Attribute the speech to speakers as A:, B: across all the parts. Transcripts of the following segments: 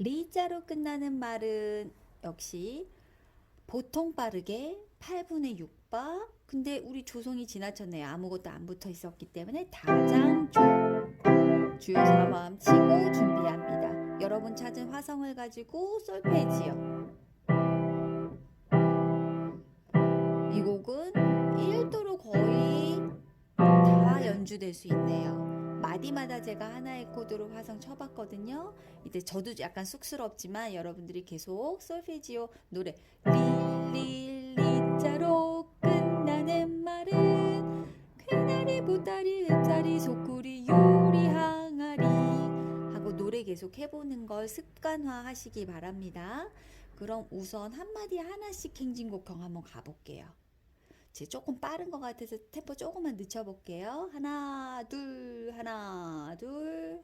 A: 리자로 끝나는 말은 역시 보통 빠르게 8분의 6바. 근데 우리 조성이 지나쳤네요. 아무것도 안 붙어 있었기 때문에 다장조. 주요 사마음 치고 준비합니다. 여러분 찾은 화성을 가지고 솔페지요. 이 곡은 1도로 거의 다 연주될 수 있네요. 마디마다 제가 하나의 코드로 화성 쳐봤거든요. 이제 저도 약간 쑥스럽지만 여러분들이 계속 솔페지오 노래 리리 리자로 끝나는 말은 쾌나리 보따리 햇자리 속구리 요리 항아리 하고 노래 계속 해보는 걸 습관화 하시기 바랍니다. 그럼 우선 한마디 하나씩 행진곡형 한번 가볼게요. 제 조금 빠른 것 같아서 템포 조금만 늦춰볼게요. 하나, 둘, 하나, 둘.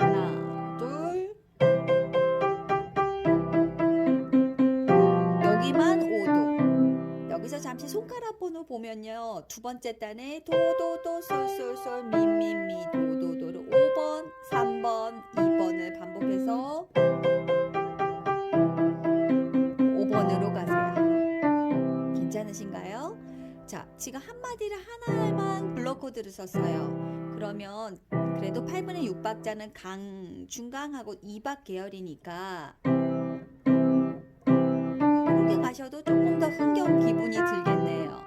A: 하나, 둘. 여기만 5도. 여기서 잠시 손가락 번호 보면요. 두 번째 단에 도도도 솔솔솔 미미미 도도도를 5번, 3번, 2번을 반복해서 하나만 블록 코드를 썼어요. 그러면 그래도 8분의 6박자는 강, 중강하고 2박 계열이니까 이렇게 가셔도 조금 더 흥겨운 기분이 들겠네요.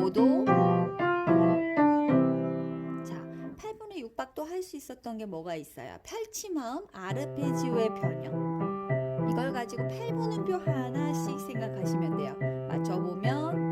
A: 5도 자, 8분의 6박도 할 수 있었던 게 뭐가 있어요? 펼치마음, 아르페지오의 변형. 이걸 가지고 8분음표 하나씩 생각하시면 돼요. 맞춰보면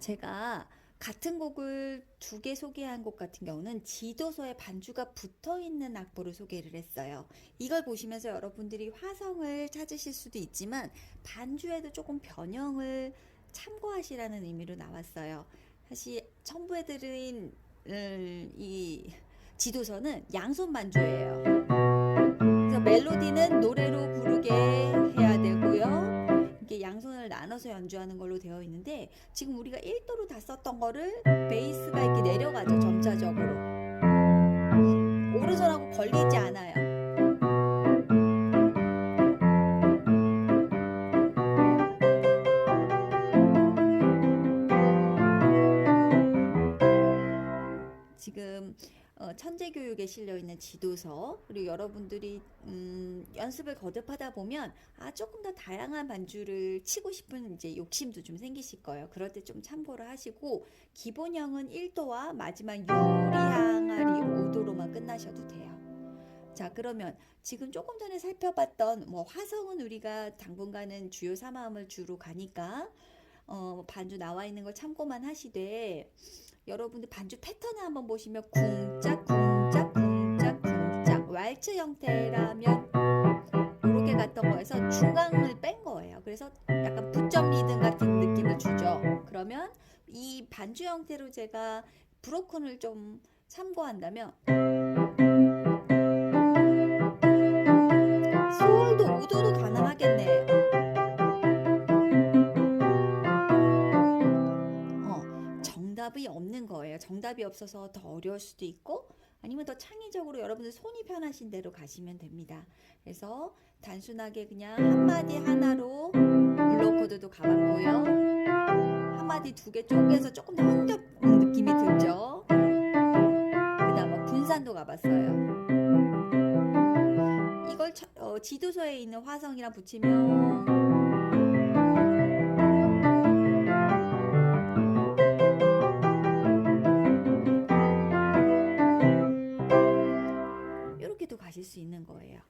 A: 제가 같은 곡을 두 개 소개한 곡 같은 경우는 지도서에 반주가 붙어 있는 악보를 소개를 했어요. 이걸 보시면서 여러분들이 화성을 찾으실 수도 있지만 반주에도 조금 변형을 참고하시라는 의미로 나왔어요. 사실 첨부해드린 음, 이 지도서는 양손 반주예요. 그래서 멜로디는 노래로 부르게 해야 되고요. 이게 양손을 나눠서 연주하는 걸로 되어 있는데 지금 우리가 1도로 다 썼던 거를 베이스가 이렇게 내려가죠 점차적으로 오른손하고 걸리지 않아요 어, 천재 교육에 실려 있는 지도서 그리고 여러분들이 음, 연습을 거듭하다 보면 아 조금 더 다양한 반주를 치고 싶은 이제 욕심도 좀 생기실 거예요. 그럴 때 좀 참고를 하시고 기본형은 1도와 마지막 요리 항아리 5도로만 끝나셔도 돼요. 자 그러면 지금 조금 전에 살펴봤던 뭐 화성은 우리가 당분간은 주요 사마음을 주로 가니까 어, 반주 나와 있는 걸 참고만 하시되 여러분들 반주 패턴을 한번 보시면 궁짝 궁짝 왈츠 형태라면 이렇게 갔던 거에서 중강을 뺀 거예요. 그래서 약간 부점 리듬 같은 느낌을 주죠. 그러면 이 반주 형태로 제가 브로큰을 좀 참고한다면 솔도 우도도 가능하겠네요. 어, 정답이 없는 거예요. 정답이 없어서 더 어려울 수도 있고 아니면 더 창의적으로 여러분들 손이 편하신 대로 가시면 됩니다. 그래서 단순하게 그냥 한마디 하나로 블록 코드도 가봤고요. 한마디 두 개 쪼개서 조금 더 흥겹은 느낌이 들죠. 그 다음 뭐 분산도 가봤어요. 이걸 쳐- 어, 지도서에 있는 화성이랑 붙이면 가질 수 있는 거예요.